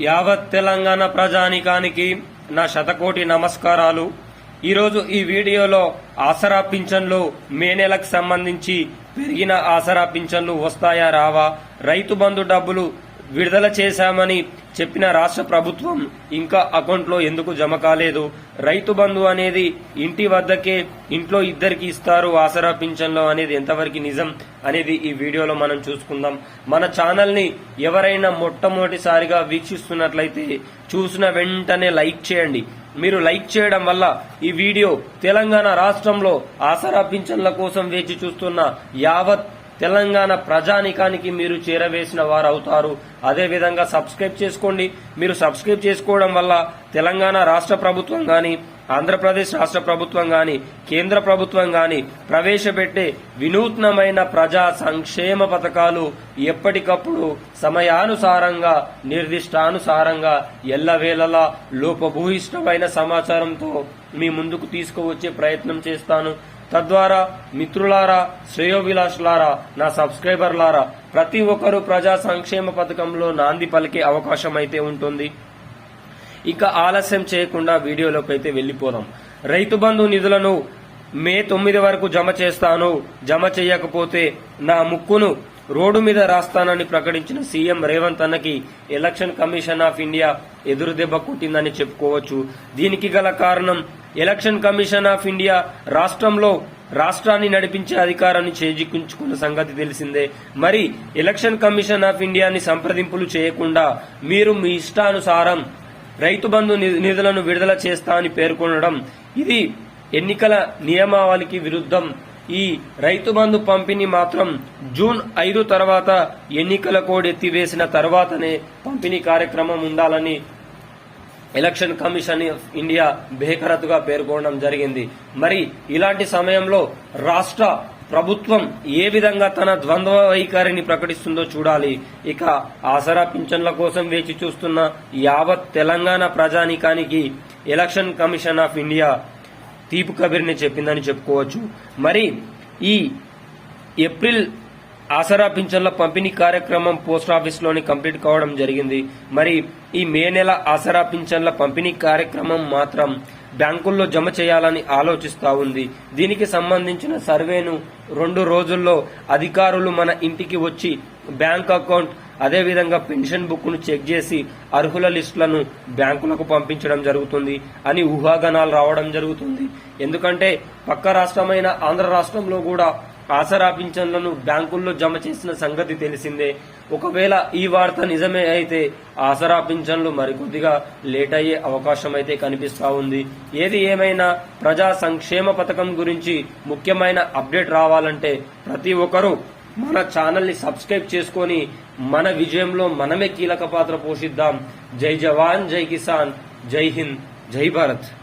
యావత్ తెలంగాణ ప్రజానికానికి నా శతకోటి నమస్కారాలు. ఈరోజు ఈ వీడియోలో ఆసరా పింఛన్లు మే నెలకు సంబంధించి పెరిగిన ఆసరా పింఛన్లు వస్తాయా రావా? రైతు బంధు డబ్బులు విడుదల చేశామని చెప్పిన రాష్ట్ర ప్రభుత్వం ఇంకా అకౌంట్లో ఎందుకు జమ కాలేదు? రైతు బంధు అనేది ఇంటి వద్దకే ఇంట్లో ఇద్దరికి ఇస్తారు ఆసరా పింఛన్లో అనేది ఎంతవరకు నిజం అనేది ఈ వీడియోలో మనం చూసుకుందాం. మన ఛానల్ని ఎవరైనా మొట్టమొదటిసారిగా వీక్షిస్తున్నట్లయితే చూసిన వెంటనే లైక్ చేయండి. మీరు లైక్ చేయడం వల్ల ఈ వీడియో తెలంగాణ రాష్ట్రంలో ఆసరా పింఛన్ల కోసం వేచి చూస్తున్న యావత్ తెలంగాణ ప్రజానికానికి మీరు చేరవేసిన వారు అవుతారు అదేవిధంగా సబ్స్క్రైబ్ చేసుకోండి. మీరు సబ్స్క్రైబ్ చేసుకోవడం వల్ల తెలంగాణ రాష్ట్ర ప్రభుత్వం గాని ఆంధ్రప్రదేశ్ రాష్ట్ర ప్రభుత్వం గాని కేంద్ర ప్రభుత్వం గాని ప్రవేశపెట్టే వినూత్నమైన ప్రజా సంక్షేమ పథకాలు ఎప్పటికప్పుడు సమయానుసారంగా నిర్దిష్టానుసారంగా ఎల్లవేళలా లోపభూయిష్టమైన సమాచారంతో మీ ముందుకు తీసుకువచ్చే ప్రయత్నం చేస్తాను. తద్వారా మిత్రులారా శ్రేయోభిలాషులారా నా సబ్స్క్రైబర్లారా ప్రతి ఒక్కరూ ప్రజా సంక్షేమ పథకంలో నాంది పలికే అవకాశం అయితే ఉంటుంది. ఇక ఆలస్యం చేయకుండా వీడియోలోకి అయితే వెళ్ళిపోదాం రైతు బంధు నిధులను మే తొమ్మిది వరకు జమ చేస్తాను. జమ చేయకపోతే నా ముక్కును రోడ్డు మీద రాస్తానని ప్రకటించిన సీఎం రేవంత్ అన్నకి ఎలక్షన్ కమిషన్ ఆఫ్ ఇండియా ఎదురు దెబ్బ కొట్టిందని చెప్పుకోవచ్చు. దీనికి గల కారణం ఎలక్షన్ కమిషన్ ఆఫ్ ఇండియా రాష్ట్రంలో రాష్ట్రాన్ని నడిపించే అధికారాన్ని చేజిక్కుంచుకున్న సంగతి తెలిసిందే. మరి ఎలక్షన్ కమిషన్ ఆఫ్ ఇండియాని సంప్రదింపులు చేయకుండా మీరు మీ ఇష్టానుసారం రైతు బంధు ని- నిధులను విడుదల చేస్తా అని పేర్కొనడం ఇది ఎన్నికల నియమావళికి విరుద్ధం. ఈ రైతు బంధు పంపిణీ మాత్రం జూన్ ఐదు తర్వాత ఎన్నికల కోడ్ ఎత్తివేసిన తర్వాతనే పంపిణీ కార్యక్రమం ఉండాలని ఎలక్షన్ కమిషన్ ఆఫ్ ఇండియా బేఖరతుగా పేర్కొనడం జరిగింది. మరి ఇలాంటి సమయంలో రాష్ట్ర ప్రభుత్వం ఏ విధంగా తన ద్వంద్వ వైఖరిని ప్రకటిస్తుందో చూడాలి. ఇక ఆసరా పింఛన్ల కోసం వేచి చూస్తున్న యావత్ తెలంగాణ ప్రజానికానికి ఎలక్షన్ కమిషన్ ఆఫ్ ఇండియా తీపు కబీర్ని చెప్పిందని చెప్పుకోవచ్చు. మరి ఈ ఏప్రిల్ ఆసరా పింఛన్ల పంపిణీ కార్యక్రమం పోస్ట్ కంప్లీట్ కావడం జరిగింది. మరి ఈ మే నెల ఆసరా పింఛన్ల పంపిణీ కార్యక్రమం మాత్రం బ్యాంకుల్లో జమ చేయాలని ఆలోచిస్తా ఉంది. దీనికి సంబంధించిన సర్వేను రెండు రోజుల్లో అధికారులు మన ఇంటికి వచ్చి బ్యాంక్ అకౌంట్ అదేవిధంగా పెన్షన్ బుక్ను చెక్ చేసి అర్హుల లిస్టులను బ్యాంకులకు పంపించడం జరుగుతుంది అని ఊహాగానాలు రావడం జరుగుతుంది. ఎందుకంటే పక్క రాష్ట్రమైన ఆంధ్ర రాష్ట్రంలో కూడా ఆసరా పింఛన్లను బ్యాంకుల్లో జమ చేసిన సంగతి తెలిసిందే. ఒకవేళ ఈ వార్త నిజమే అయితే ఆసరా పింఛన్లు మరికొద్దిగా లేట్ అయ్యే అవకాశం అయితే కనిపిస్తా ఉంది. ఏది ఏమైనా ప్రజా సంక్షేమ పథకం గురించి ముఖ్యమైన అప్డేట్ రావాలంటే ప్రతి ఒక్కరూ మన ఛానల్ని సబ్స్క్రైబ్ చేసుకొని మన విజయంలో మనమే కీలక పాత్ర పోషిద్దాం. జై జవాన్ జై కిసాన్ జై హింద్ జై భారత్.